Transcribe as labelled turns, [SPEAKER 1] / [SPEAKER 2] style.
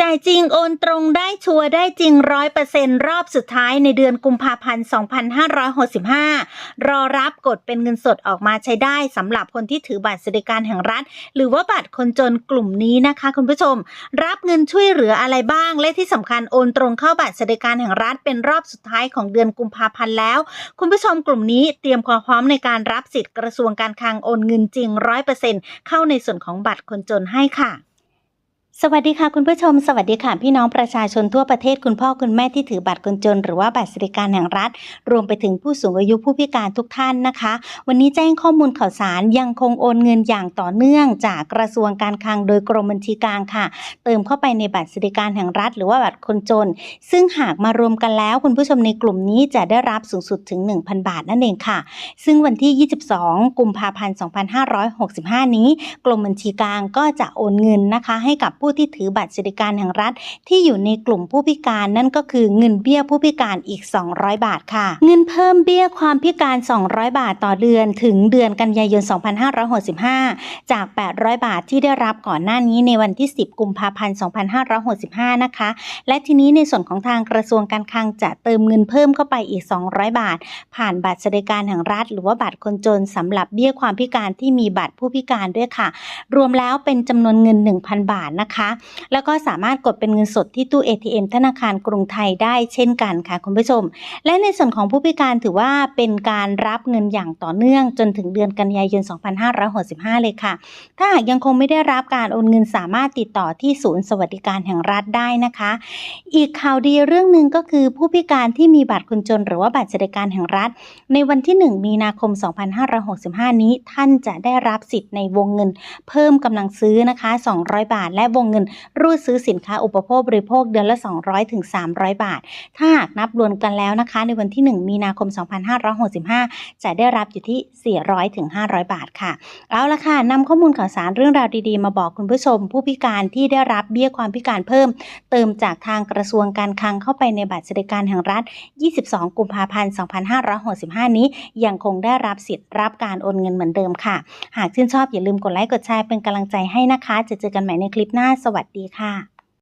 [SPEAKER 1] จ่ายจริงโอนตรงได้ชัวร์ได้จริงร้อยเปอร์เซ็นรอบสุดท้ายในเดือนกุมภาพันธ์ 2565 รอรับกดเป็นเงินสดออกมาใช้ได้สำหรับคนที่ถือบัตรสวัสดิการแห่งรัฐ หรือว่าบัตรคนจนกลุ่มนี้นะคะ คุณผู้ชม รับเงินช่วยเหลืออะไรบ้าง และที่สำคัญโอนตรงเข้าบัตรสวัสดิการแห่งรัฐเป็นรอบสุดท้ายของเดือนกุมภาพันธ์แล้ว คุณผู้ชมกลุ่มนี้เตรียมความพร้อมในการรับสิทธิ์กระทรวงการคลังโอนเงินจริงร้อยเปอร์เซ็นเข้าในส่วนของบัตรคนจนให้ค่ะ สวัสดีค่ะคุณผู้ชม สวัสดีค่ะพี่น้องประชาชนทั่วประเทศคุณพ่อคุณแม่ที่ถือบัตรคนจน หรือว่าบัตรสวัสดิการแห่งรัฐ รวมไปถึงผู้สูงอายุผู้พิการทุกท่านนะคะ วันนี้แจ้งข้อมูลข่าวสารยังคงโอนเงินอย่างต่อเนื่อง จากกระทรวงการคลังโดยกรมบัญชีกลางค่ะ เติมเข้าไปในบัตรสวัสดิการแห่งรัฐ หรือว่าบัตรคนจน ซึ่งหากมารวมกันแล้ว คุณผู้ชมในกลุ่มนี้จะได้รับสูงสุดถึง 1,000 บาทนั่นเองค่ะ ซึ่งวันที่ 22 กุมภาพันธ์ 2565 นี้ กรมบัญชีกลางก็จะโอนเงินนะคะ ให้กับผูู้้ที่ถือบัตรสวัสดิการแห่งรัฐ ที่อยู่ในกลุ่มผู้พิการนั่นก็คือเงินเบี้ยผู้พิการอีก 200 บาทค่ะ เงินเพิ่มเบี้ยความพิการ 200 บาทต่อเดือน ถึงเดือนกันยายน 2565 จาก 800 บาทที่ได้รับก่อนหน้านี้ในวันที่ 10 กุมภาพันธ์ 2565 นะคะ และทีนี้ในส่วนของทางกระทรวงการคลังจะเติมเงินเพิ่มเข้าไปอีก 200 บาท ผ่านบัตรสวัสดิการแห่งรัฐ หรือว่าบัตรคนจนสำหรับเบี้ยความพิการที่มีบัตรผู้พิการด้วยค่ะ รวมแล้วเป็นจำนวนเงิน 1,000 บาทนะคะนะคะ แล้วก็สามารถกดเป็นเงินสดที่ตู้ ATM ธนาคารกรุงไทยได้เช่นกันค่ะคุณผู้ชม และในส่วนของผู้พิการถือว่าเป็นการรับเงินอย่างต่อเนื่องจนถึงเดือนกันยายน 2565 เลยค่ะ ถ้าหากยังคงไม่ได้รับการโอนเงินสามารถติดต่อที่ศูนย์สวัสดิการแห่งรัฐได้นะคะ อีกข่าวดีเรื่องหนึ่งก็คือผู้พิการที่มีบัตรคนจน หรือว่าบัตรสวัสดิการแห่งรัฐ ในวันที่ 1 มีนาคม 2565 นี้ ท่านจะได้รับสิทธิ์ในวงเงิน เพิ่มกำลังซื้อนะคะ 200 บาท และวงเงิน รูดซื้อสินค้าอุปโภคบริโภคเดือนละ 200ถึง300 บาท ถ้าหากนับรวมกันแล้วนะคะ ในวันที่ 1 มีนาคม 2565 จะได้รับอยู่ที่ 400ถึง500 บาทค่ะ เอาละค่ะนำข้อมูลข่าวสารเรื่องราวดีๆ มาบอกคุณผู้ชม ผู้พิการที่ได้รับเบี้ยความพิการเพิ่ม เติมจากทางกระทรวงการคลังเข้าไปในบัตรสวัสดิการแห่งรัฐ 22 กุมภาพันธ์ 2565 นี้ ยังคงได้รับสิทธิ์รับการโอนเงินเหมือนเดิมค่ะ หากชื่นชอบอย่าลืมกดไลค์กดแชร์เป็นกำลังใจให้นะคะ จะเจอกันใหม่ในคลิปหน้าสวัสดีค่ะ